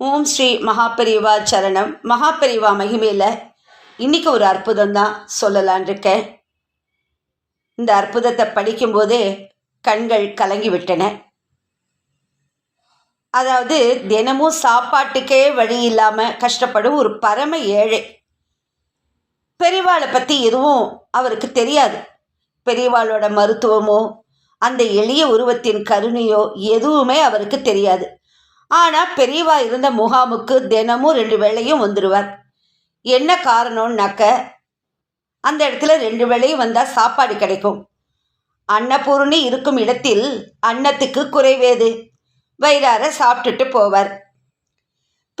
ஓம் ஸ்ரீ மகாபெரிவா சரணம். மகாபெரிவா மகிமையில் இன்றைக்கி ஒரு அற்புதம் தான் சொல்லலான் இருக்கேன். இந்த அற்புதத்தை படிக்கும்போதே கண்கள் கலங்கி விட்டன அதாவது தினமும் சாப்பாட்டுக்கே வழி இல்லாமல் கஷ்டப்படும் ஒரு பரம ஏழை. பெரியவாளை பற்றி எதுவும் அவருக்கு தெரியாது. பெரியவாளோட மருத்துவமோ அந்த எளிய உருவத்தின் கருணையோ எதுவுமே அவருக்கு தெரியாது. ஆனால் பெரியவா இருந்த முகாமுக்கு தினமும் ரெண்டு வேளையும் வந்துடுவார் என்ன காரணம்னாக்க அந்த இடத்துல ரெண்டு வேளையும் வந்தால் சாப்பாடு கிடைக்கும். அன்னபூர்ணி இருக்கும் இடத்தில் அன்னத்துக்கு குறைவேது. வயிறார சாப்பிட்டுட்டு போவார்.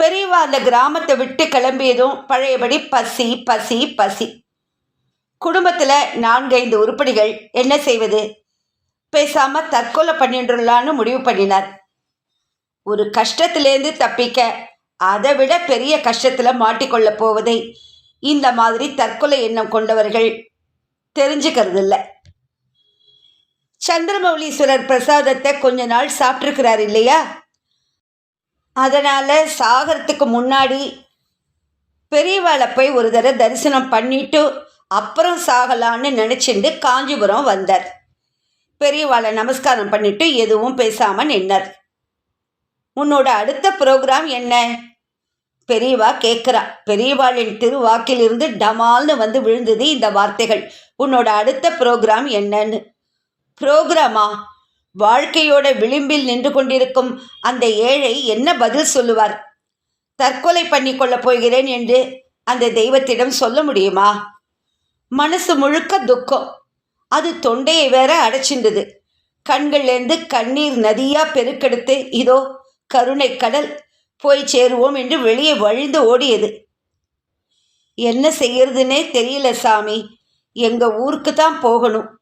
பெரியவா அந்த கிராமத்தை விட்டு கிளம்பியதும் பழையபடி பசி பசி பசி. குடும்பத்தில் நான்கைந்து உருப்படிகள். என்ன செய்வது? பேசாம தற்கொலை பண்ணிட்டுலான்னு முடிவு பண்ணினார். ஒரு கஷ்டத்திலேருந்து தப்பிக்க அதை விட பெரிய கஷ்டத்தில் மாட்டிக்கொள்ள போவதை இந்த மாதிரி தற்கொலை எண்ணம் கொண்டவர்கள் தெரிஞ்சுக்கிறது இல்லை சந்திரமௌலீஸ்வரர் பிரசாதத்தை கொஞ்ச நாள் சாப்பிட்ருக்கிறார் இல்லையா? அதனால் சாகரத்துக்கு முன்னாடி பெரியவாளை போய் ஒரு தடவை தரிசனம் பண்ணிட்டு அப்புறம் சாகலான்னு நினச்சிட்டு காஞ்சிபுரம் வந்தார். பெரியவாளை நமஸ்காரம் பண்ணிட்டு எதுவும் பேசாமல் நின்னார். உன்னோட அடுத்த ப்ரோக்ராம் என்ன? பெரியவா கேட்குறா. பெரியவாளின் திருவாக்கிலிருந்து டமால்னு வந்து விழுந்தது இந்த வார்த்தைகள். உன்னோட அடுத்த ப்ரோக்ராம் என்னன்னு. ப்ரோக்ராமா வாழ்க்கையோட விளிம்பில் நின்று கொண்டிருக்கும் அந்த ஏழை என்ன பதில் சொல்லுவார்? தற்கொலை பண்ணி கொள்ளப் போகிறேன் என்று அந்த தெய்வத்திடம் சொல்ல முடியுமா? மனசு முழுக்க துக்கம். அது தொண்டையை வேற அடைச்சிருந்தது கண்கள்லேருந்து கண்ணீர் நதியாக பெருக்கெடுத்து இதோ கருணை கடல் போய் சேருவோம் என்று வெளியே வழிந்து ஓடியது. என்ன செய்யறதுன்னே தெரியல சாமி. எங்க ஊருக்கு தான் போகணும்.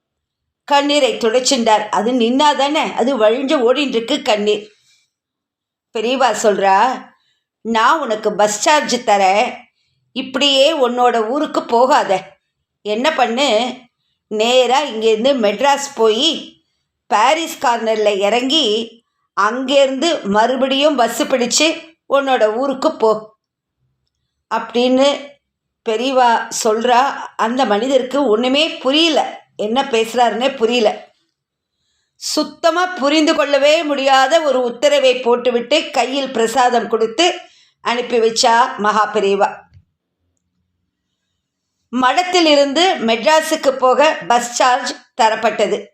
கண்ணீரை துடைச்சின்றார். அது நின்னாதானே? அது வழிஞ்சு ஓடின்றிருக்கு கண்ணீர். பெரியவா சொல்றா நான் உனக்கு பஸ் சார்ஜ் தரேன். இப்படியே உன்னோட ஊருக்கு போகாத. என்ன பண்ணு? நேராக இங்கேருந்து மெட்ராஸ் போய் பாரிஸ் கார்னரில் இறங்கி அங்கேருந்து மறுபடியும் பஸ்ஸு பிடிச்சு உன்னோட ஊருக்கு போ. அப்படின்னு பெரியவா சொல்கிறா அந்த மனிதருக்கு ஒன்றுமே புரியல. என்ன பேசுகிறாருன்னே புரியல. சுத்தமாக புரிந்து கொள்ளவே முடியாத ஒரு உத்தரவை போட்டுவிட்டு கையில் பிரசாதம் கொடுத்து அனுப்பி வச்சா மகா பெரியவா. மடத்திலிருந்து மெட்ராஸுக்கு போக பஸ் சார்ஜ் தரப்பட்டது.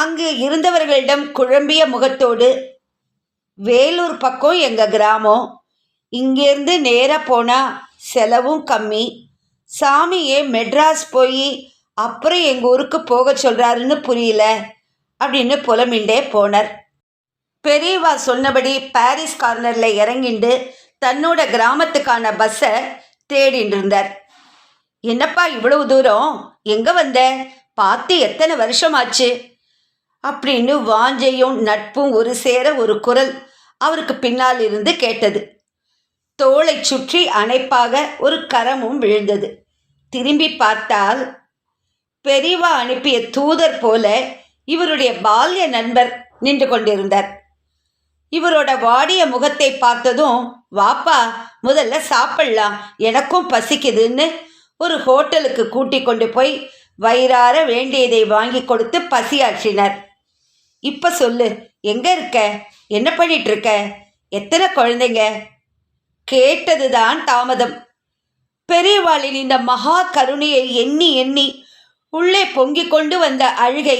அங்கு இருந்தவர்களிடம் குழம்பிய முகத்தோடு வேலூர் பக்கம் எங்கள் கிராமம்? இங்கேருந்து நேராக போனால் செலவும் கம்மி. சாமியே மெட்ராஸ் போய் அப்புறம் எங்கள் ஊருக்கு போக சொல்கிறாருன்னு புரியல அப்படின்னு புலமிண்டே போனார். பெரியவா சொன்னபடி பாரிஸ் கார்னரில் இறங்கிண்டு தன்னோட கிராமத்துக்கான பஸ்ஸை தேடிட்டு இருந்தார். என்னப்பா இவ்வளவு தூரம்? எங்கே வந்த? பார்த்து எத்தனை வருஷமாச்சு? அப்படின்னு வாஞ்சையும் நட்பும் ஒரு சேர ஒரு குரல் அவருக்கு பின்னால் இருந்து கேட்டது. தோளை சுற்றி அணைப்பாக ஒரு கரமும் விழுந்தது. திரும்பி பார்த்தால் பெரிவா அனுப்பிய தூதர் போல இவருடைய பால்ய நண்பர் நின்று கொண்டிருந்தார். இவரோட வாடிய முகத்தை பார்த்ததும் வாப்பா முதல்ல சாப்பிடலாம். எனக்கும் பசிக்குதுன்னு ஒரு ஹோட்டலுக்கு கூட்டி கொண்டு போய் வயிறார வேண்டியதை வாங்கி கொடுத்து பசியாற்றினர். இப்போ சொல்லு. எங்கே இருக்க? என்ன பண்ணிட்டு இருக்க எத்தனை குழந்தைங்க? கேட்டதுதான் தாமதம். பெரியவாளின் இந்த மகா கருணையை எண்ணி எண்ணி உள்ளே பொங்கிக் கொண்டு வந்த அழுகை.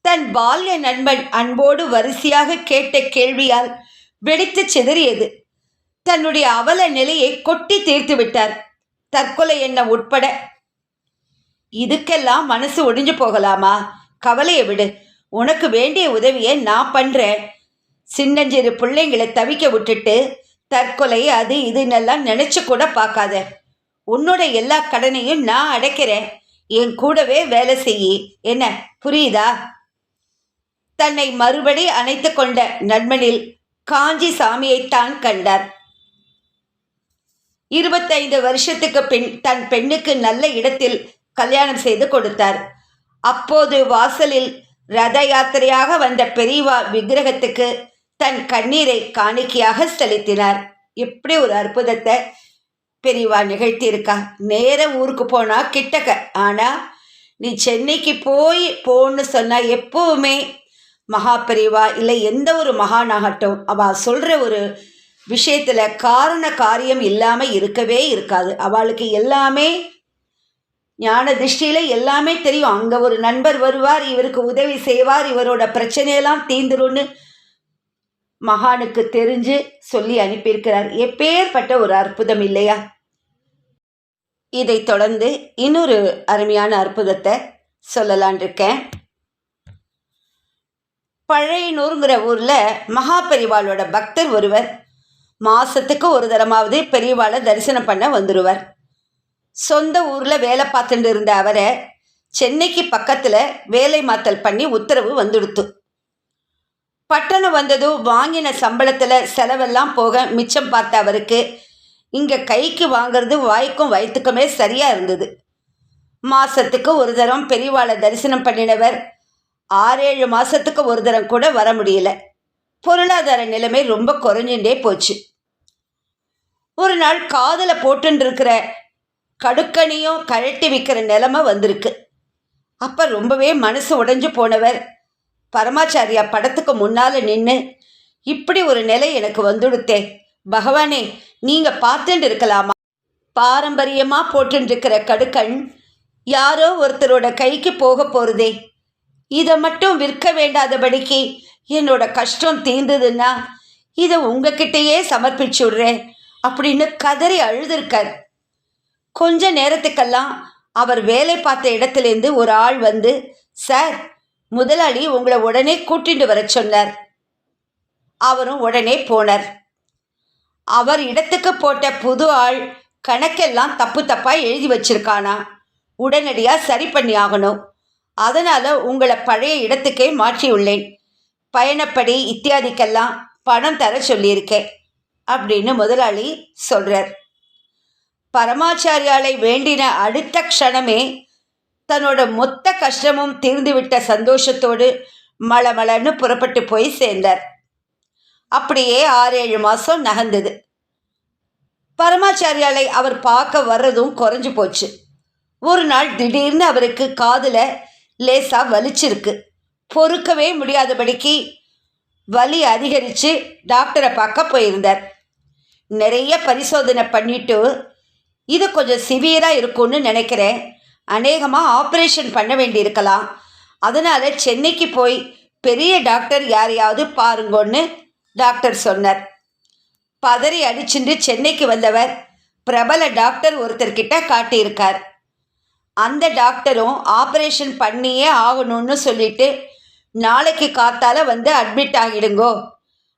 தன் பால்ய நண்பன் அன்போடு வரிசையாக கேட்ட கேள்வியால் வெடித்து சிதறியது. தன்னுடைய அவல நிலையை கொட்டி தீர்த்து விட்டார். தற்கொலை என்ன உட்பட. இதுக்கெல்லாம் மனசு ஒடிஞ்சு போகலாமா? கவலையை விடு. உனக்கு வேண்டிய உதவியை நான் பண்ணுறேன் சின்னஞ்சிறு பிள்ளைங்களை தவிக்க விட்டுட்டு தற்கொலை அது இதுன்னெல்லாம் நினச்சி கூட பார்க்காத. உன்னோட எல்லா கடனையும் நான் அடைக்கிறேன். என் கூடவே வேலை செய்யி. என்ன புரியுதா? தன்னை மறுபடி அணைத்து கொண்ட நண்பனில் காஞ்சி சாமியைத்தான் கண்டார். இருபத்தைந்து வருஷத்துக்கு பின் தன் பெண்ணுக்கு நல்ல இடத்தில் கல்யாணம் செய்து கொடுத்தார். அப்போது வாசலில் ரத யாத்திரையாக வந்த பெரியவா விக்கிரகத்துக்கு தன் கண்ணீரை காணிக்கையாக செலுத்தினார். எப்படி ஒரு அற்புதத்தை பெரியவா நிகழ்த்தியிருக்கா. நேர ஊருக்கு போனா கிட்டக்க. ஆனா நீ சென்னைக்கு போய் போன்னு சொன்னா எப்பவுமே மகா பெரியவா இல்லை எந்த ஒரு மகானாகட்டும் அவ சொல்ற ஒரு விஷயத்துல காரண காரியம் இல்லாம இருக்கவே இருக்காது. அவளுக்கு எல்லாமே ஞான திருஷ்டியில எல்லாமே தெரியும். அங்க ஒரு நண்பர் வருவார் இவருக்கு உதவி செய்வார் இவரோட பிரச்சனையெல்லாம் தீந்துரும்னு மகானுக்கு தெரிஞ்சு சொல்லி அனுப்பியிருக்கிறார். எப்பேற்பட்ட ஒரு அற்புதம் இல்லையா? இதைத் தொடர்ந்து இன்னொரு அருமையான அற்புதத்தை சொல்லலான் இருக்கேன் பழையனூருங்கிற ஊரில் மகா பெரிவாளோட பக்தர் ஒருவர் மாசத்துக்கு ஒரு தரமாவது பெரியவாளை தரிசனம் பண்ண வந்துடுவார் சொந்த ஊரில் வேலை பார்த்துட்டு இருந்த அவரை சென்னைக்கு பக்கத்தில் வேலை மாத்தல் பண்ணி உத்தரவு வந்துடுத்து. பட்டணம் வந்ததும் வாங்கின சம்பளத்தில் செலவெல்லாம் போக மிச்சம் பார்த்த அவருக்கு இங்கே கைக்கு வாங்குறது வாய்க்கும் வயிற்றுக்குமே சரியாக இருந்தது. மாதத்துக்கு ஒரு தரம் பெரியவாளை தரிசனம் பண்ணினவர் ஆறேழு மாதத்துக்கு ஒரு தரம் கூட வர முடியல. பொருளாதார நிலைமை ரொம்ப குறைஞ்சுட்டே போச்சு. ஒரு நாள் காதில் போட்டுன்னு இருக்கிற கடுக்கணியும் கழட்டி விற்கிற நிலமை வந்திருக்கு. அப்போ ரொம்பவே மனசு உடைஞ்சு போனவர் பரமாச்சாரியா படத்துக்கு முன்னால் நின்று இப்படி ஒரு நிலை எனக்கு வந்துடுத்தே. பகவானே நீங்கள் பார்த்துட்டு இருக்கலாமா? பாரம்பரியமாக போட்டுருக்கிற இருக்கிற கடுக்கண் யாரோ ஒருத்தரோட கைக்கு போக போகிறதே இதை மட்டும் விற்க வேண்டாதபடிக்கு என்னோட கஷ்டம் தீர்ந்ததுன்னா இதை உங்ககிட்டயே சமர்ப்பிச்சு விடுறேன் அப்படின்னு கதறி அழுதுருக்கார். கொஞ்ச நேரத்துக்கெல்லாம் அவர் வேலை பார்த்த இடத்துலேருந்து ஒரு ஆள் வந்து சார் முதலாளி உங்களை உடனே கூட்டிட்டு வர சொன்னார். அவரும் உடனே போனார். அவர் இடத்துக்கு போட்ட புது ஆள் கணக்கெல்லாம் தப்பு தப்பாக எழுதி வச்சிருக்கானா? உடனடியாக சரி பண்ணி ஆகணும். அதனால் உங்களை பழைய இடத்துக்கே மாற்றியுள்ளேன் பயணப்படி இத்தியாதிக்கெல்லாம் பணம் தர சொல்லியிருக்கேன் அப்படின்னு முதலாளி சொல்கிறார் பரமாச்சாரியாலை வேண்டின அடுத்த க்ஷணமே தன்னோட மொத்த கஷ்டமும் தீர்ந்துவிட்ட சந்தோஷத்தோடு மளமளன்னு புறப்பட்டு போய் சேர்ந்தார். அப்படியே ஆறு ஏழு மாதம் நகர்ந்தது. பரமாச்சாரியாலை அவர் பார்க்க வர்றதும் குறைஞ்சு போச்சு. ஒரு நாள் திடீர்னு அவருக்கு காதில் லேசாக வலிச்சிருக்கு. பொறுக்கவே முடியாதபடிக்கு வலி அதிகரித்து டாக்டரை பார்க்க போயிருந்தார். நிறைய பரிசோதனை பண்ணிட்டு இது கொஞ்சம் சிவியராக இருக்கும்னு நினைக்கிறேன். அநேகமாக ஆப்ரேஷன் பண்ண வேண்டியிருக்கலாம். அதனால் சென்னைக்கு போய் பெரிய டாக்டர் யாரையாவது பாருங்கன்னு டாக்டர் சொன்னார். பதறி அடிச்சுட்டு சென்னைக்கு வந்தவர் பிரபல டாக்டர் ஒருத்தர்கிட்ட காட்டியிருக்கார். அந்த டாக்டரும் ஆப்ரேஷன் பண்ணியே ஆகணும்னு சொல்லிட்டு நாளைக்கு காத்தால வந்து அட்மிட் ஆகிடுங்கோ.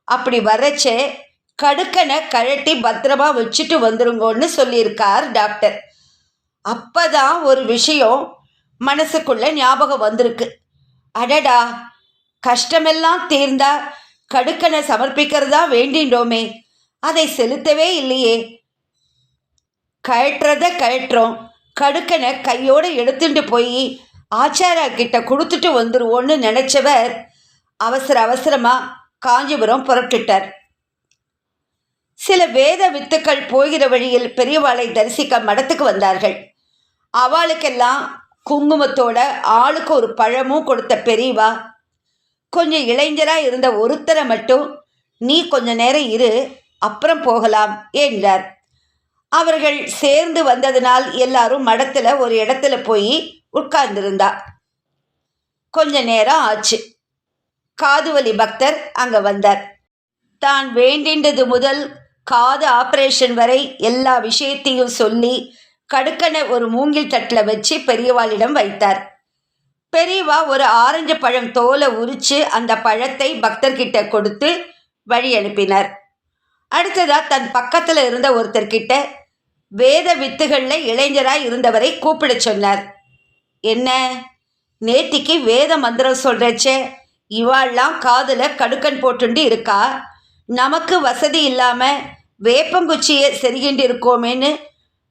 அப்படி வரச்சே கடுக்கனை கழட்டி பத்திரமா வச்சுட்டு வந்துருங்கோன்னு சொல்லியிருக்கார் டாக்டர். அப்பதான் ஒரு விஷயம் மனசுக்குள்ள ஞாபகம் வந்திருக்கு. அடடா கஷ்டமெல்லாம் தீர்ந்தா கடுக்கனை சமர்ப்பிக்கிறதா வேண்டின்றோமே. அதை செலுத்தவே இல்லையே. கழட்டுறத கழட்டுறோம் கடுக்கனை கையோடு எடுத்துட்டு போய் ஆச்சாரா கிட்ட கொடுத்துட்டு வந்துருவோன்னு நினைச்சவர் அவசர அவசரமாக காஞ்சிபுரம் புறப்பட்டுட்டார். சில வேத வித்துக்கள் போகிற வழியில் பெரியவாளை தரிசிக்க மடத்துக்கு வந்தார்கள். அவளுக்கெல்லாம் குங்குமத்தோட ஆளுக்கு ஒரு பழமும் கொடுத்த பெரியவா கொஞ்சம் இளைஞராக இருந்த ஒருத்தரை மட்டும் நீ கொஞ்ச நேரம் இரு அப்புறம் போகலாம் என்றார். அவர்கள் சேர்ந்து வந்ததினால் எல்லாரும் மடத்தில் ஒரு இடத்துல போய் உட்கார்ந்திருந்தா. கொஞ்ச நேரம் ஆச்சு. காதுவலி பக்தர் அங்கே வந்தார். தான் வேண்டின்றது முதல் காது ஆபரேஷன் வரை எல்லா விஷயத்தையும் சொல்லி கடுக்கனை ஒரு மூங்கில் தட்டில் வச்சு பெரியவாளிடம் வைத்தார். பெரியவா ஒரு ஆரஞ்சு பழம் தோலை உரிச்சு அந்த பழத்தை பக்தர்கிட்ட கொடுத்து வழி அனுப்பினார். அடுத்ததா தன் பக்கத்தில் இருந்த ஒருத்தர்கிட்ட வேத வித்துகளில் இளைஞராய் இருந்தவரை கூப்பிட சொன்னார். என்ன? நேத்திக்கு வேத மந்திரம் சொல்கிறச்சே இவாள்லாம் காதில் கடுக்கன் போட்டுண்டு இருக்கா? நமக்கு வசதி இல்லாமல் வேப்பங்குச்சியை செருகிண்டு இருக்கோமேன்னு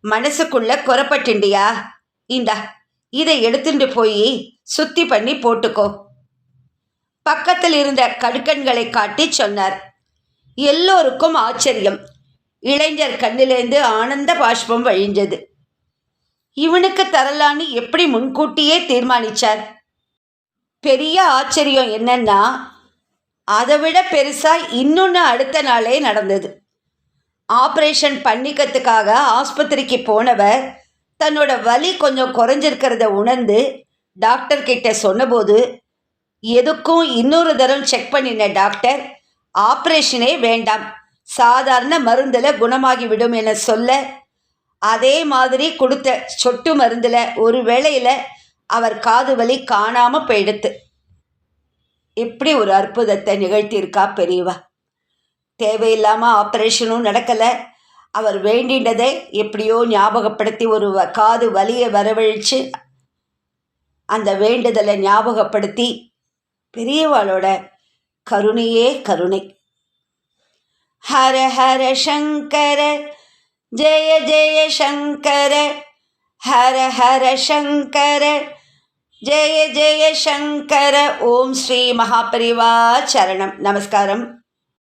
மனசுக்குள்ள குறப்பட்டுண்டியா இந்தா இதை எடுத்துட்டு போய் சுத்தி பண்ணி போட்டுக்கோ. பக்கத்தில் இருந்த கடுக்கண்களை காட்டி சொன்னார். எல்லோருக்கும் ஆச்சரியம். இளைஞர் கண்ணிலேந்து ஆனந்த பாஷ்பம் வழிஞ்சது இவனுக்கு தரலான்னு எப்படி முன்கூட்டியே தீர்மானிச்சார்? பெரிய ஆச்சரியம் என்னன்னா அதை விட இன்னொன்று அடுத்த நாளே நடந்தது. ஆப்ரேஷன் பண்ணிக்கிறதுக்காக ஆஸ்பத்திரிக்கு போனவர் தன்னோட வலி கொஞ்சம் குறைஞ்சிருக்கிறத உணர்ந்து டாக்டர் கிட்ட சொன்னபோது எதுக்கும் இன்னொரு தரம் செக் பண்ணின டாக்டர் ஆப்ரேஷனே வேண்டாம் சாதாரண மருந்தில் குணமாகிவிடும் என சொல்ல அதே மாதிரி கொடுத்த சொட்டு மருந்தில் ஒரு வேளையில் அவர் காது வலி காணாமல் போயிடுத்து. இப்படி ஒரு அற்புதத்தை நிகழ்த்தியிருக்கா பெரியவா. தேவையில்லாமல் ஆப்ரேஷனும் நடக்கலை. அவர் வேண்டினதை எப்படியோ ஞாபகப்படுத்தி ஒரு வ- காது வலியை வரவழைச்சு அந்த வேண்டுதலை ஞாபகப்படுத்தி பெரியவாளோட கருணையே கருணை. ஹர ஹர சங்கர ஜெய ஜெய சங்கர ஹர ஹர சங்கர ஜெய ஜெய சங்கர ஓம் ஸ்ரீ மகாபரிவா சரணம். நமஸ்காரம்.